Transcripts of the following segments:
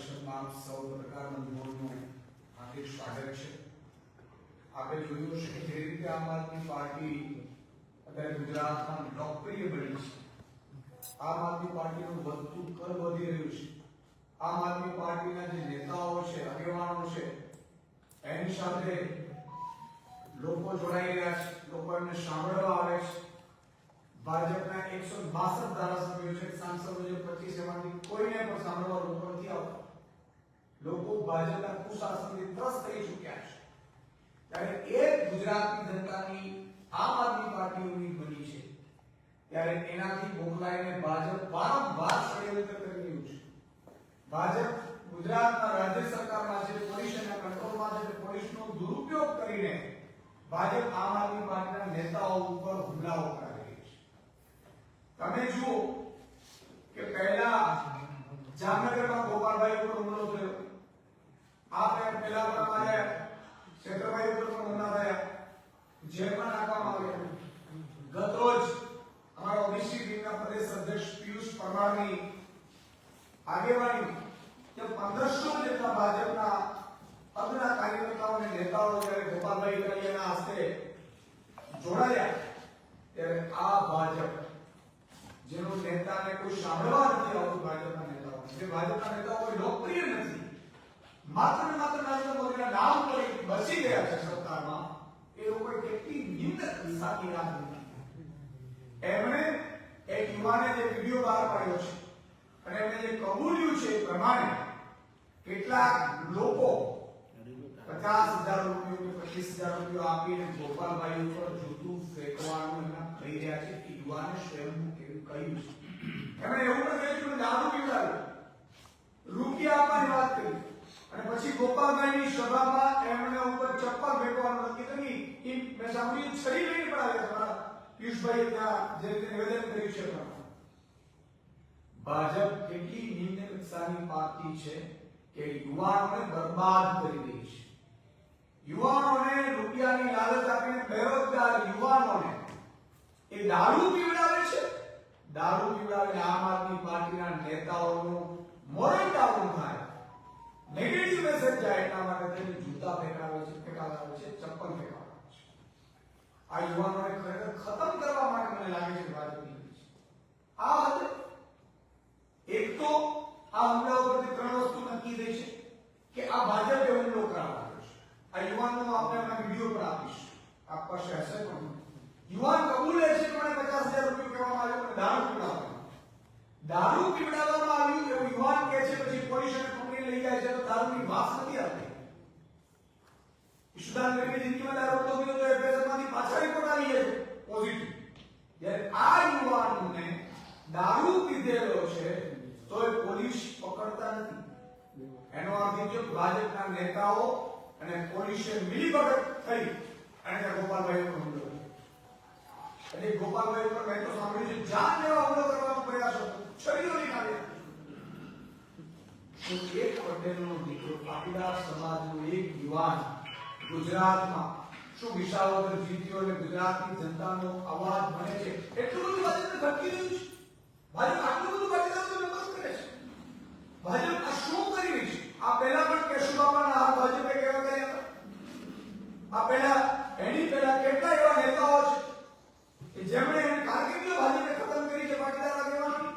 પરિષદમાં સૌ પત્રકાર બંધુઓનું હાર્દિક સ્વાગત છે. આપણે જોયું છે કે જે રીતે આમ આદમી પાર્ટી અત્યારે ગુજરાતમાં લોકપ્રિય બની છે. આમ આદમી પાર્ટીનું વધતું કદ વધી રહ્યું છે. આમ આદમી પાર્ટીના જે નેતાઓ છે, આગેવાનો છે, એની સાથે લોકો જોડાઈ રહ્યા છે લોકો એમને સાંભળવા આવે છે. ભાજપના એકસો બાસઠ ધારાસભ્યો છે, સાંસદો જે પચીસ એમાંથી કોઈને પણ સાંભળવા લોકો નથી આવતા. લોકો ભાજપના કુશાસનથી ત્રસ્ત થઈ ચૂક્યા છે. ત્યારે એ ગુજરાતની જનતાની આમ આદમી પાર્ટી ઊભી બની છે. ત્યારે એનાથી મોકલાઈને ભાજપ વારંવાર ષડયંત્ર કરી રહ્યું છે. ભાજપ ગુજરાતના રાજ્ય સરકારમાં છે પોલીસના કંટ્રોલમાં છે પોલીસનો દુરુપયોગ કરીને ભાજપ આમ આદમી પાર્ટીના નેતાઓ ઉપર હુમલાઓ કરી રહી છે. તમે જુઓ કે પહેલા જામનગરમાં ગોપાલભાઈ ઉપર હુમલો થયો. આ પહે- પહેલા પણ અમારે ક્ષેત્રભાઈ ઉપર પણ થયા જેલમાં નાખવામાં આવ્યા ગત રોજ અમારા ઓબીસી વિંગના પ્રદેશ અધ્યક્ષ પિયુષ પરમારની આગેવાની કે પંદરસો જેટલા ભાજપના અગ્રણા કાર્યકર્તાઓ અને નેતાઓ જ્યારે ગોપાલભાઈ કડિયાના હસ્તે જોડાયા, ત્યારે આ ભાજપ, જેનો નેતાને કોઈ સાંભળવા નથી આવતું ભાજપના નેતાઓ જે ભાજપના નેતાઓ કોઈ લોકપ્રિય નથી માત્ર ને માત્ર નરેન્દ્ર મોદીના નામ એક બસી ગયા છે સત્તામાં એ લોકોએ કેટલી નિંદક સાથી જોઈ. એમણે એક યુવાને જે વીડિયો બહાર પાડ્યો છે અને એમણે જે કબૂલ્યું છે એ પ્રમાણે કેટલાક લોકો પચાસ હજાર રૂપિયો કે પચીસ હજાર રૂપિયો આપીને ગોપાલભાઈ ઉપર જૂતું ફેંકવાનું એમના કહી રહ્યા છે કે યુવાને સ્વયંભૂ કેવું કહ્યું છે. એમણે એવું પણ કહ્યું કે દારૂ પીવડાવ્યું. રૂપિયા આપવાની વાત કરી. અને પછી ગોપાલભાઈની સભામાં એમણે ઉપર ચપ્પલ ફેંકવાનું નક્કી કરી. એ મેં સાંભળ્યું છરી લઈને પણ આવ્યા તમારા પિયુષભાઈ ત્યાં જે રીતે નિવેદન કર્યું છે ભાજપ કેટલી નિંદકશાની પાર્ટી છે કે યુવાનોને બરબાદ કરી રહી છે. યુવાનોને રૂપિયાની લાલચ આપીને બેરોજગાર યુવાનોને એ દારૂ પીવડાવે છે? દારૂ પીવડાવીને આમ આદમી પાર્ટીના નેતાઓનું મોરલ જાય એટલા માટે તેને જૂતા ફેંકાવે છે ફેંકાવે છે ચપ્પલ ફેંકાવે છે આ યુવાનોને ખરેખર ખતમ કરવા માટે મને લાગે છે કે ભાજપની નીતિ છે આ હદે એક તો આ હુમલા ઉપરથી ત્રણ વસ્તુ નક્કી થઈ છે કે આ ભાજપે હુમલો કરાવવાનો છે આ યુવાનનો આપણે એમના વીડિયો પર આપીશ આપ પાસે હશે પણ યુવાન કબૂલે છે કે મને પચાસ હજાર રૂપિયા કહેવામાં આવ્યો અને દારૂ પીવડાવવાનો દારૂ પીવડાવવામાં આવ્યું એવું યુવાન કહે છે પછી પોલીસ અને કંપની લઈ જાય છે તો દારૂની વાસ નથી આવતી ઈશુદાન ગરીબની જિંદગીમાં દારૂ તો પીધો તો એફએસએલમાંથી પાછા રિપોર્ટ આવી જાય પોઝિટિવ જ્યારે આ યુવાનને દારૂ પીધેલો છે, તો એ પોલીસ પકડતા નથી. એનો અર્થ કે ભાજપના નેતાઓ અને પોલીસે મિલીભગત થઈ અને ગોપાલભાઈ ઉપર હુમલો. એટલે ગોપાલભાઈ ઉપર મેં તો સાંભળ્યું છે, જાન લેવા હુમલો કરવાનો પ્રયાસ હતો. છરીઓ તો એક પટેલનો દીકરો પાટીદાર સમાજનો એક યુવાન ગુજરાતમાં. શું વિસાવદર જીત્યો અને ગુજરાતની જનતાનો અવાજ બને છે? એટલું બધું ભાજપને ભટકી રહ્યું છે. ભાજપ આટલું બધું પાટીદારનો વિરોધ કરે છે. ભાજપ આ શું કરી રહી છે? આ પહેલા પણ કેશુબાપાના હાથ ભાજપે કેવા કર્યા હતા? આ પહેલા એની પહેલા કેટલા એવા નેતાઓ છે કે જેમણે એને કારકિર્દી ભાજપે ખતમ કરી છે પાટીદાર આગેવાનોની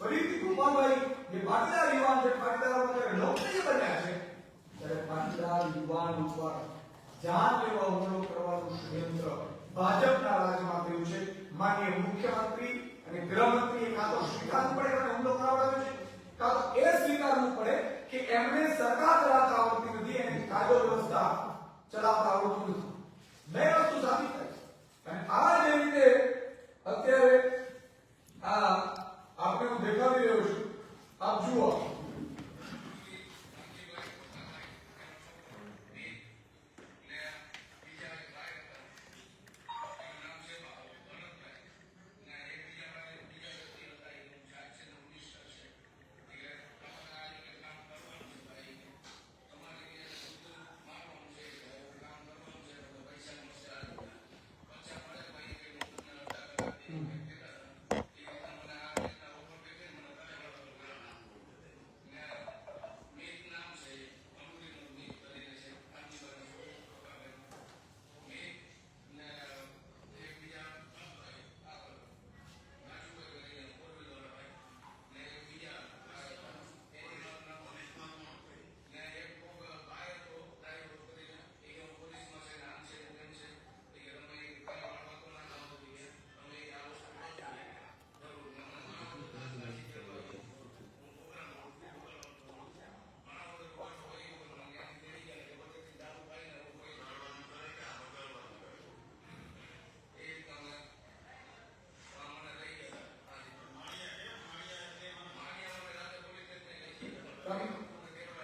ફરીથી ગોપાલભાઈ જે પાટીદાર યુવાન છે પાટીદારો માટે લોકપ્રિય બન્યા છે ત્યારે પાટીદાર યુવાન ઉપર જાન લેવા હુમલો કરવાનું ષડયંત્ર ભાજપના રાજમાં થયું છે માનનીય મુખ્યમંત્રી અને ગૃહમંત્રીએ કાં તો સ્વીકારવું પડે અને હુમલો કરાવડાવ્યો છે? કાં તો એ સ્વીકારવું પડે કે એમને સરકાર ચલાવતા આવડતી નથી અને કાયદો વ્યવસ્થા ચલાવતા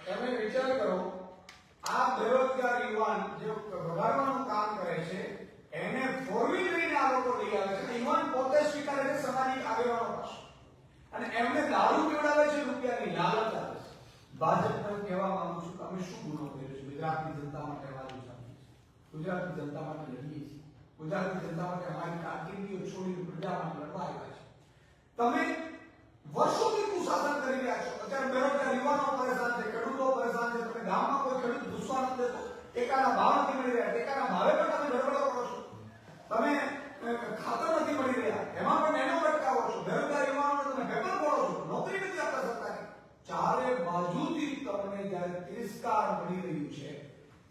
તમે વિચાર કરો, આ બેરોજગાર યુવાન જે વગાડવાનું કામ કરે છે, એને ફોરવી લઈને આ લોકો લઈ આવે છે યુવાન પોતે સ્વીકારે છે સામાજિક આગેવાનો પાસે. અને એમને દારૂ પીવડાવે છે, રૂપિયાની લાલચ આપે છે. ભાજપને હું કહેવા માંગુ છું કે અમે શું ગુનો કર્યો છે? ગુજરાતની જનતા માટે અમારી સામે ગુજરાતની જનતા માટે લડીએ છીએ. ગુજરાતની જનતા માટે અમારી કારકિર્દીઓ છોડીને પ્રજા માટે લડવા આવ્યા છે. તમે વર્ષોથી કુશાસન કરી રહ્યા છો. અત્યારે બેરોજગાર યુવાનો પરેશાન છે ખેડૂતો પરેશાન છે તમે ગામમાં કોઈ ખેડૂત ઘૂસવા નથી દેતો ટેકાના ભાવ નથી મળી રહ્યા, ટેકાના ભાવે પણ તમે ગડબડો કરો છો. તમે ખાતર નથી મળી રહ્યા, એમાં પણ એનો અટકાવો છો. બેરોજગાર યુવાનોને તમે પેપર ફોડો છો. નોકરી નથી આપતા સરકારે. ચારે બાજુથી તમને જ્યારે તિરસ્કાર મળી રહ્યું છે,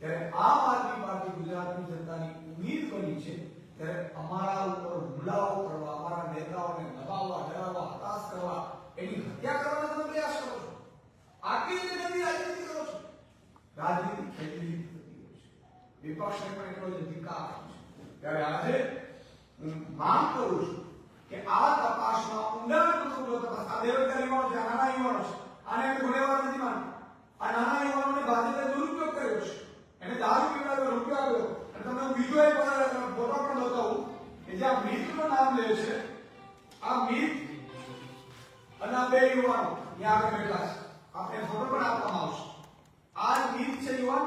ત્યારે આમ આદમી પાર્ટી ગુજરાતની જનતાની ઉમ્મીદ બની છે, ત્યારે અમારા ઉપર હુમલાઓ કરવા અમારા નેતાઓને દબાવવા ડરાવવા હતાશ કરવા એની હત્યા કરવાનો તમે પ્રયાસ કરો છો આટલી રીતે ગંદી રાજનીતિ કરો છો રાજનીતિ ખેતી વિપક્ષને પણ એટલો જ અધિકાર છે ત્યારે આજે હું માંગ કરું છું કે આ તપાસમાં ઊંડાણપૂર્વક તપાસ આ બેરોજગાર યુવાનો છે નાના યુવાનો છે આને અમે ગુનેગાર નથી માનતા આ નાના યુવાનોને ભાજપે દુરુપયોગ કર્યો છે એને દારૂ પીવડાવ્યો રૂપિયો આપ્યો અને તમને બીજો એક ફોટો પણ બતાવું કે જે આ મિતનું નામ લે છે આ મિત અને આ બે યુવાનો ત્યાં આગળ બેઠા છે. આપણે ફોટો પણ આપવામાં આવશે. આ ગીત છે યુવાન,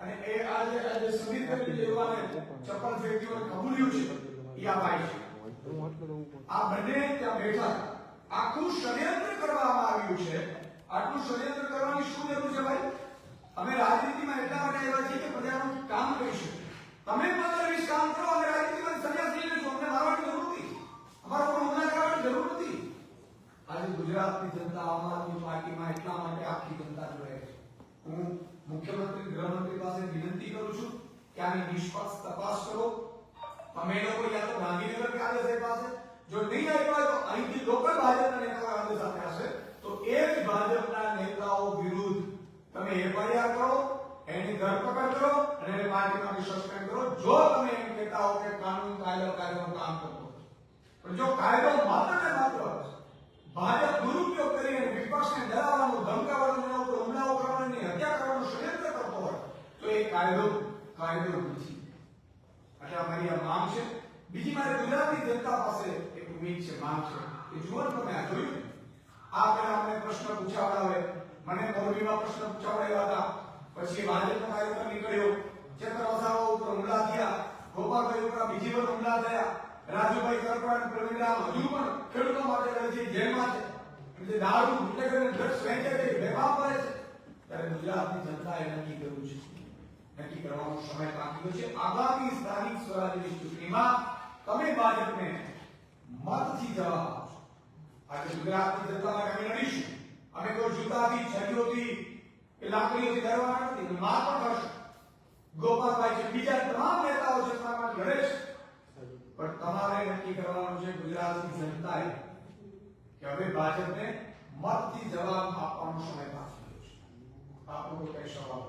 અને એ આ જે આજે સમીર કરીને યુવાને ચપ્પલ ફેંકી અને કબૂલ્યું છે, એ આ ભાઈ છે. આ બંને ત્યાં બેઠા આખું ષડયંત્ર કરવામાં આવ્યું છે. આટલું ષડયંત્ર કરવાની શું જરૂર છે ભાઈ? અમે રાજનીતિમાં એટલા માટે આવ્યા છીએ કે પ્રજાનું કામ કરીશું તમે પંદર વીસ કામ કરો અને રાજનીતિમાં સંન્યાસ લઈ લેશું અમને મારવાની જરૂર નથી. અમારો પર હુમલા કરવાની જરૂર નથી આજે ગુજરાતની જનતા આમ આદમી પાર્ટીમાં એટલા માટે આખી જનતા જોડાય છે. હું મુખ્યમંત્રી, ગૃહમંત્રી પાસે વિનંતી કરું છું કે આની નિષ્પક્ષ તપાસ કરો. તમે લોકો યા તો ગાંધીનગર કે આદેશ પાસે. જો નહીં આવ્યો હોય તો અહીંથી લોકલ ભાજપના નેતાઓ આદેશ સાથે હશે તો એ જ ભાજપના નેતાઓ વિરુદ્ધ તમે એફઆઈઆર કરો, એની ધરપકડ કરો અને એને પાર્ટીમાંથી સસ્પેન્ડ કરો. જો તમે એમ કહેતા હો કે કાનૂન કાયદો કાયદાનું કામ કરતો હોય. પણ જો કાયદો માત્ર ને માત્ર ભાજપ દુરુપયોગ કરીને વિપક્ષને ડરાવવાનું ધમકાવવાનું એના ઉપર હુમલાઓ કરવાની હત્યા કરવાનું ષડયંત્ર કરતો હોય, તો એ કાયદો કાયદો નથી. એટલે અમારી આ માંગ છે. બીજી મારે ગુજરાતની જનતા પાસે એક ઉમેદ છે, માંગ છે. કે જુઓ તમે આ જોયું? આ પહેલા અમને પ્રશ્ન પૂછાવડાવે. મને મોરબીમાં પ્રશ્ન પૂછાવડાવ્યા હતા. પછી ભાજપનો કાર્યક્રમ નીકળ્યો ચેતર વસાવા ઉપર હુમલા થયા ગોપાલભાઈ ઉપર બીજી વાર હુમલા થયા અને પ્રવીણરામ હજુ પણ ખેડૂતો માટે રહે છે, જેલમાં છે. જે દારૂ એટલે કરીને ડ્રગ્સ વેચે છે, વેપાર કરે છે. ત્યારે ગુજરાતની જનતાએ નક્કી કર્યું છે. નક્કી કરવાનો સમય બાકી છે. આગામી સ્થાનિક સ્વરાજ્યની ચૂંટણીમાં તમે ભાજપને મતથી જવાબ આપશો. આજે ગુજરાતની જનતા માટે અમે લડીશું. અમે કોઈ જૂતાથી, છરીઓથી, કે લાકડીઓથી ડરવાના નથી. માર પણ કરશું ગોપાલભાઈ છે, બીજા તમામ નેતાઓ છે તમારા પણ તમારે નક્કી કરવાનું છે ગુજરાતની જનતાએ કે હવે ભાજપને મતથી જવાબ આપવાનો સમય બાકી છે આપણો કઈ સવાલ.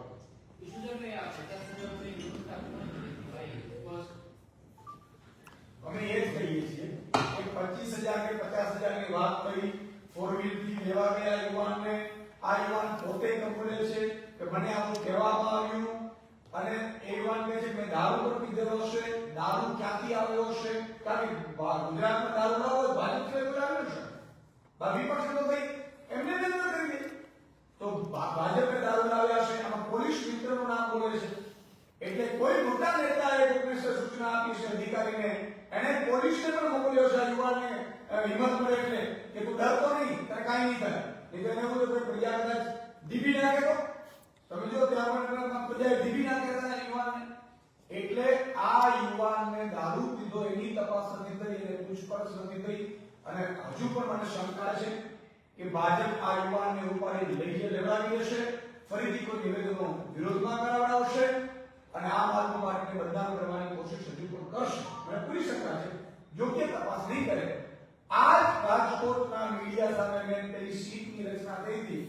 અમે એ જ કહીએ છીએ કે પચીસ હજાર કે પચાસ હજારની વાત કરી ફોર વ્હીલથી લેવા ગયા યુવાનને આ યુવાન પોતે કબૂલે છે કે મને આવું કહેવામાં આવ્યું અને એ યુવાન કહે છે કે દારૂ પર પીધેલો હશે દારૂ ક્યાંથી આવ્યો હશે કારણ કે ગુજરાતમાં દારૂ ના હોય, ભાજપ સિવાય આવ્યો છે. વિપક્ષ તો ભાઈ એમને જ કરી. દે તો ભાજપે દારૂ લાવ્યા છે, આમાં પોલીસ મિત્રનું નામ બોલે છે. એટલે કોઈ મોટા નેતાએ કોંગ્રેસે સૂચના આપી છે, અધિકારીને. એને પોલીસને પણ મોકલ્યો છે યુવાનને હિંમત મળે એટલે કે તું ડરતો નહીં તારે કાંઈ નહીં થાય. નહીં તો એને બધું કોઈ પ્રજા કદાચ દીપી નાખે તો તમે જો ત્યાં પણ પ્રજાએ દીપી નાખે હતા એ યુવાનને એટલે આ યુવાનને દારૂ પીધો એની તપાસ નથી થઈ એને પૂછપરછ નથી થઈ અને હજુ પણ મને શંકા છે કે ભાજપ આ યુવાનને ઉપાડી લઈ લેવડાવી દેશે, ફરીથી કોઈ નિવેદનો વિરોધમાં કરાવડાવશે અને આ માર્ગો માટે બદનામ કરવાની કોશિશ હજુ પણ કરશે. અને પૂરી શંકા છે. યોગ્ય તપાસ નહીં કરે. આજ રાજકોટના મીડિયા સામે મેં પેલી સીટની રચના કરી હતી.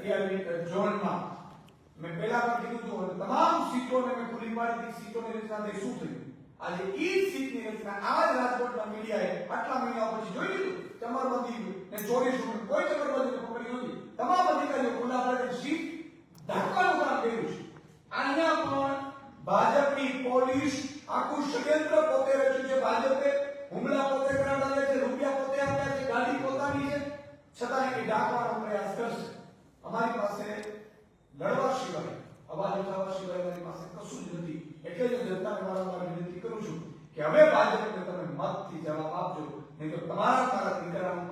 ટીઆરબી ઝોનમાં. મેં પહેલા પણ કીધું હતું તમામ સીટોને મેં ખુલ્લી પાડી સીટોની રચના થઈ. શું થયું? આજે ઈ સીટની રચના આ જ રાજકોટના મીડિયાએ આટલા મહિના પછી જોઈ લીધું ચમરબંધી ને ચોરી છૂટ કોઈ ચમરબંધી પકડી નથી. તમામ અધિકારીઓ ખુલ્લા પડે સીટ ઢાંકવાનું કામ કર્યું છે. આના પણ ભાજપની પોલીસ આખું ષડયંત્ર પોતે રચ્યું છે. ભાજપે હુમલા પોતે કરાવ્યા છે, રૂપિયા પોતે આપ્યા છે, ગાડી પોતાની છે. છતાં એ ઢાંકવાનો પ્રયાસ કરશે. અમારી પાસે લડવા સિવાય, અવાજ ઉઠાવવા સિવાય અમારી પાસે કશું જ નથી. એટલે જ જનતાને વારંવાર વિનંતી કરું છું કે હવે ભાજપને તમે મતથી જવાબ આપજો, નહીં તો તમારા મારા દીકરાનું